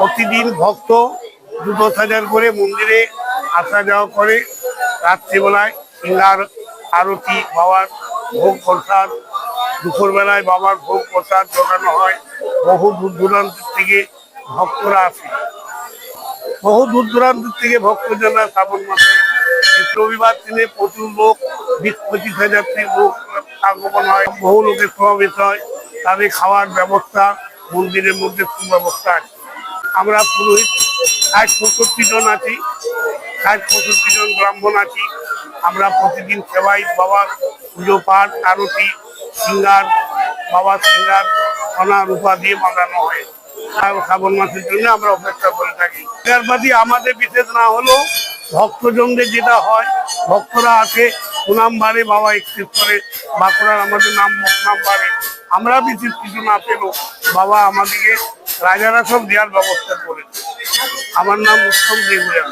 প্রতিদিন ভক্ত দুটো হাজার করে মন্দিরে আসা যাওয়া করে। রাত্রিবেলায় সিঙ্গার আরতি, বাবার ভোগ প্রসাদ, দুপুরবেলায় বাবার ভোগ প্রসাদ জোগানো হয়। বহু দূর দূরান্ত থেকে ভক্তরা আসে। বহু দূর দূরান্ত থেকে ভক্ত ভক্তজনরা শ্রাবণ মাসে রবিবার দিনে প্রচুর লোক, বিশ পঁচিশ হাজার থেকে লোক আগমন হয়। বহু লোকের সমাবেশ হয়। তাদের খাওয়ার ব্যবস্থা, মন্দিরের মধ্যে সুব্যবস্থা আছে। আমরা পুরোহিত, ষাট পঁয়ষট্টি জন আছি, ষাট পঁয়ষট্টি জন ব্রাহ্মণ আছি। আমরা প্রতিদিন সেবাই বাবার পুজো পাঠ, আরতি, সিঙ্গার বাবার সিঙ্গার, সোনা রূপা দিয়ে বাঁধানো হয়। শ্রাবণ মাসের জন্য আমরা অপেক্ষা করে থাকি। এরবাদি আমাদের বিশেষ না হলেও ভক্তজনদের যেটা হয়, ভক্তরা আসে, সুনাম বাড়ে, বাবা একত্রিশ করে, বাঁকুড়ার আমাদের নাম নাম বাড়ে। আমরা বিশেষ কিছু না পেলেও বাবা আমাদেরকে রাজারা সব দেওয়ার ব্যবস্থা করেছে। আমার নাম উত্তম দেবুয়া